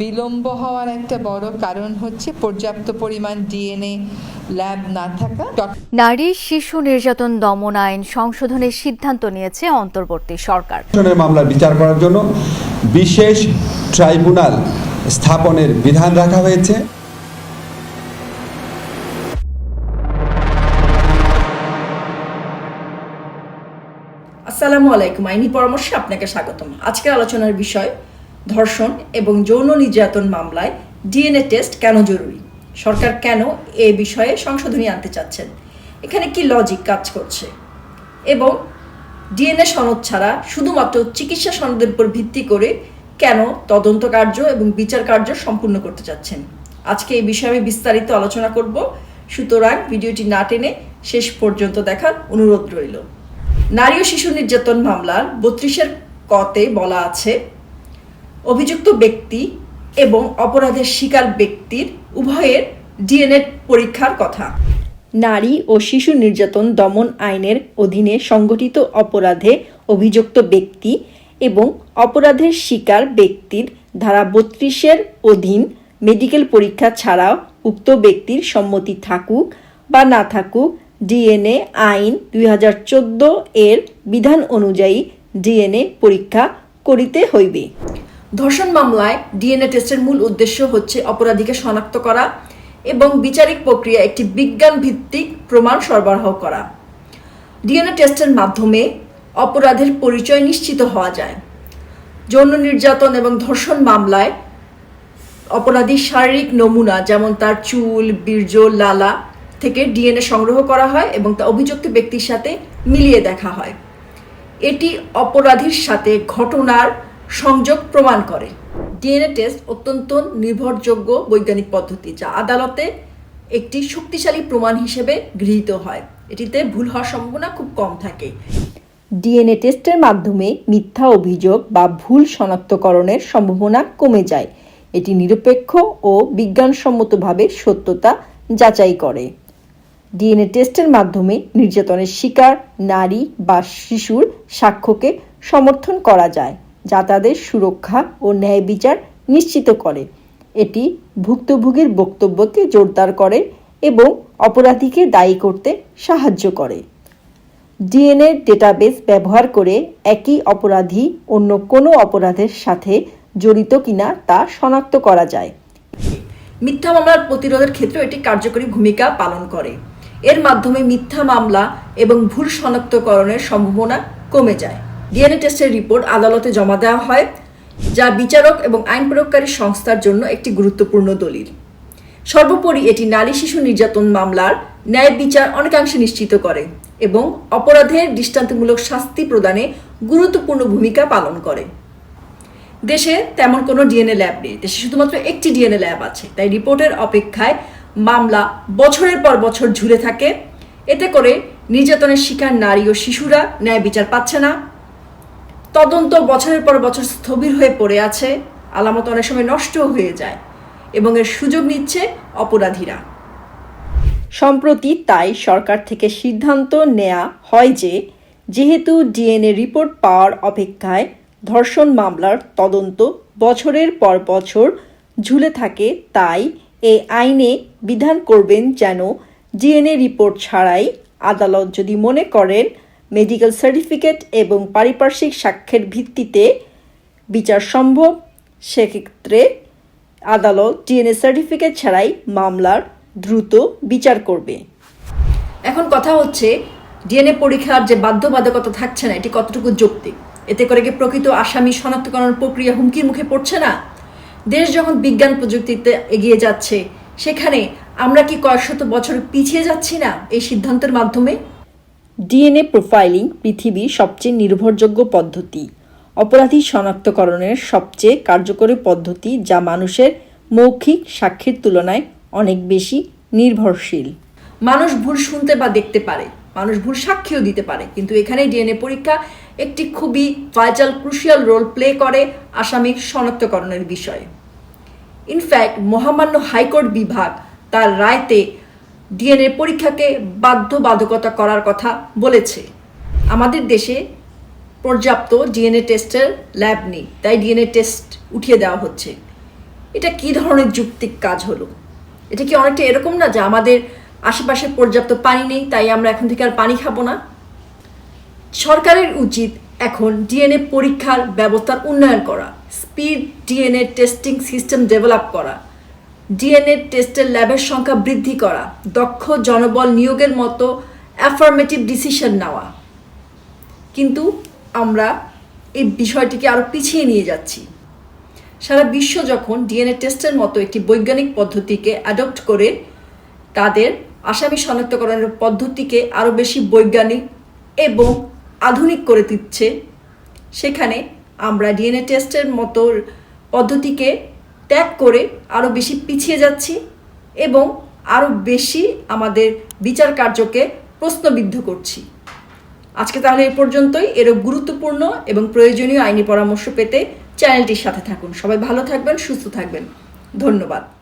বিলম্ব হওয়ার একটা বড় কারণ হচ্ছে পর্যাপ্ত পরিমাণ ডিএনএ ল্যাব না থাকা। নারী শিশু নির্যাতন দমন আইন সংশোধনের সিদ্ধান্ত নিয়েছে অন্তর্বর্তী সরকার। মামলার বিচার করার জন্য বিশেষ ট্রাইব্যুনাল স্থাপনের বিধান রাখা হয়েছে। আসসালামু আলাইকুম আইনি পরামর্শে আপনাকে স্বাগতম। আজকের আলোচনার বিষয় ধর্ষণ এবং যৌন নির্যাতন মামলায় ডিএনএ টেস্ট কেন জরুরি? সরকার কেন এ বিষয়ে সংশোধনী আনতে চাচ্ছেন? এখানে কি লজিক কাজ করছে? এবং ডিএনএ সনদ ছাড়া শুধুমাত্র চিকিৎসা সনদের উপর ভিত্তি করে কেন তদন্ত কার্য এবং বিচার কার্য সম্পূর্ণ করতে চাচ্ছেন? আজকে এই বিষয়ে আমি বিস্তারিত আলোচনা করব। সুতরাং ভিডিওটি না টেনে শেষ পর্যন্ত দেখার অনুরোধ রইল। নারী ও শিশু নির্যাতন মামলার বত্রিশের কতে বলা আছে অভিযুক্ত ব্যক্তি এবং অপরাধের শিকার ব্যক্তির উভয়ের ডিএনএ পরীক্ষার কথা। নারী ও শিশু নির্যাতন দমন আইনের অধীনে সংগঠিত অপরাধে অভিযুক্ত ব্যক্তি এবং অপরাধের শিকার ব্যক্তির ধারা বত্রিশের অধীন মেডিকেল পরীক্ষা ছাড়াও উক্ত ব্যক্তির সম্মতি থাকুক বা না থাকুক, ডিএনএ আইন দুই হাজার চোদ্দ এর বিধান অনুযায়ী ডিএনএ পরীক্ষা করিতে হইবে। ধর্ষণ মামলায় ডিএনএ টেস্টের মূল উদ্দেশ্য হচ্ছে অপরাধীকে শনাক্ত করা এবং বিচারিক প্রক্রিয়া একটি বিজ্ঞান ভিত্তিক প্রমাণ সরবরাহ করা। ডিএনএ টেস্টের মাধ্যমে অপরাধের পরিচয় নিশ্চিত হওয়া যায়। যৌন নির্যাতন এবং ধর্ষণ মামলায় অপরাধীর শারীরিক নমুনা যেমন তার চুল, বীর্য, লালা থেকে ডিএনএ সংগ্রহ করা হয় এবং তা অভিযুক্ত ব্যক্তির সাথে মিলিয়ে দেখা হয়। এটি অপরাধীর সাথে ঘটনার সংযোগ প্রমাণ করে। ডিএনএ টেস্ট অত্যন্ত নির্ভরযোগ্য বৈজ্ঞানিক পদ্ধতি, যা আদালতে একটি শক্তিশালী প্রমাণ হিসেবে গৃহীত হয়। এটিতে ভুল হওয়ার সম্ভাবনা খুব কম থাকে। ডিএনএ টেস্টের মাধ্যমে মিথ্যা অভিযোগ বা ভুল শনাক্তকরণের সম্ভাবনা কমে যায়। এটি নিরপেক্ষ ও বিজ্ঞানসম্মতভাবে সত্যতা যাচাই করে। ডিএনএ টেস্টের মাধ্যমে নির্যাতনের শিকার নারী বা শিশুর সাক্ষ্যকে সমর্থন করা যায়। যা তাদের সুরক্ষা ও ন্যায় বিচার নিশ্চিত করে। এটি ভুক্তভোগীর বক্তব্যকে জোরদার করে এবং অপরাধীকে দায়ী করতে সাহায্য করে। ডিএনএ ডেটাবেস ব্যবহার করে একই অপরাধী অন্য কোনো অপরাধের সাথে জড়িত কিনা তা শনাক্ত করা যায়। মিথ্যা মামলার প্রতিরোধের ক্ষেত্রে এটি কার্যকরী ভূমিকা পালন করে। এর মাধ্যমে মিথ্যা মামলা এবং ভুল শনাক্তকরণের সম্ভাবনা কমে যায়। ডিএনএ টেস্টের রিপোর্ট আদালতে জমা দেওয়া হয়, যা বিচারক এবং আইন প্রয়োগকারী সংস্থার জন্য একটি গুরুত্বপূর্ণ দলিল। সর্বোপরি এটি নারী শিশু নির্যাতন মামলার ন্যায় বিচার অনেকাংশে নিশ্চিত করে এবং অপরাধের দৃষ্টান্তমূলক শাস্তি প্রদানে গুরুত্বপূর্ণ ভূমিকা পালন করে। দেশে তেমন কোনো ডিএনএ ল্যাব নেই। দেশে শুধুমাত্র একটি ডিএনএ ল্যাব আছে। তাই রিপোর্টের অপেক্ষায় মামলা বছরের পর বছর ঝুলে থাকে। এতে করে নির্যাতনের শিকার নারী ও শিশুরা ন্যায় বিচার পাচ্ছে না। তদন্ত বছরের পর বছর স্থবির হয়ে পড়ে আছে। আলামত অনেক সময় নষ্টও হয়ে যায় এবং এর সুযোগ নিচ্ছে অপরাধীরা। সম্প্রতি তাই সরকার থেকে সিদ্ধান্ত নেওয়া হয় যে, যেহেতু ডিএনএ রিপোর্ট পাওয়ার অপেক্ষায় ধর্ষণ মামলার তদন্ত বছরের পর বছর ঝুলে থাকে, তাই এই আইনে বিধান করবেন যেন ডিএনএ রিপোর্ট ছাড়াই আদালত যদি মনে করেন মেডিকেল সার্টিফিকেট এবং পারিপার্শ্বিক সাক্ষ্যের ভিত্তিতে বিচার সম্ভব। সেক্ষেত্রে আদালত ডিএনএ সার্টিফিকেট ছাড়াই মামলার দ্রুত বিচার করবে। এখন কথা হচ্ছে, ডিএনএ পরীক্ষার যে বাধ্যবাধকতা থাকছে না, এটি কতটুকু যৌক্তিক? এতে করে কি প্রকৃত আসামি শনাক্তকরণ প্রক্রিয়া হুমকির মুখে পড়ছে না? দেশ যখন বিজ্ঞান প্রযুক্তিতে এগিয়ে যাচ্ছে, সেখানে আমরা কি কয়েকশত বছর পিছিয়ে যাচ্ছি না এই সিদ্ধান্তের মাধ্যমে? ডিএনএ প্রোফাইলিং পৃথিবীর সবচেয়ে নির্ভরযোগ্য পদ্ধতি। অপরাধী শনাক্তকরণের সবচেয়ে কার্যকরী পদ্ধতি যা মানুষের মৌখিক সাক্ষীর তুলনায় অনেক বেশি নির্ভরশীল। মানুষ ভুল শুনতে বা দেখতে পারে। মানুষ ভুল সাক্ষীও দিতে পারে। কিন্তু এখানে ডিএনএ পরীক্ষা একটি খুবই ভাইটাল ক্রুশিয়াল রোল প্লে করে আসামির শনাক্তকরণের বিষয়ে। ইনফ্যাক্ট মহামান্য হাইকোর্ট বিভাগ তার রায়তে ডিএনএ পরীক্ষাকে বাধ্যবাধকতা করার কথা বলেছে। আমাদের দেশে পর্যাপ্ত ডিএনএ টেস্টের ল্যাব নেই, তাই ডিএনএ টেস্ট উঠিয়ে দেওয়া হচ্ছে। এটা কি ধরনের যুক্তিক কাজ হলো? এটা কি অনেকটা এরকম না যে আমাদের আশেপাশে পর্যাপ্ত পানি নেই, তাই আমরা এখন থেকে আর পানি খাব না? সরকারের উচিত এখন ডিএনএ পরীক্ষার ব্যবস্থার উন্নয়ন করা speed DNA testing system develop করা। ডিএনএ টেস্টের ল্যাবের সংখ্যা বৃদ্ধি করা, দক্ষ জনবল নিয়োগের মতো অ্যাফার্মেটিভ ডিসিশন নেওয়া। কিন্তু আমরা এই বিষয়টিকে আরও পিছিয়ে নিয়ে যাচ্ছি। সারা বিশ্ব যখন ডিএনএ টেস্টের মতো একটি বৈজ্ঞানিক পদ্ধতিকে অ্যাডপ্ট করে, তাদের আসামি শনাক্তকরণের পদ্ধতিকে আরও বেশি বৈজ্ঞানিক এবং আধুনিক করে দিচ্ছে। সেখানে আমরা ডিএনএ টেস্টের মতো পদ্ধতিকে ত্যাগ করে আরও বেশি পিছিয়ে যাচ্ছি এবং আরও বেশি আমাদের বিচার কার্যকে প্রশ্নবিদ্ধ করছি। আজকে তাহলে এ পর্যন্তই। এরও গুরুত্বপূর্ণ এবং প্রয়োজনীয় আইনি পরামর্শ পেতে চ্যানেলটির সাথে থাকুন। সবাই ভালো থাকবেন, সুস্থ থাকবেন। ধন্যবাদ।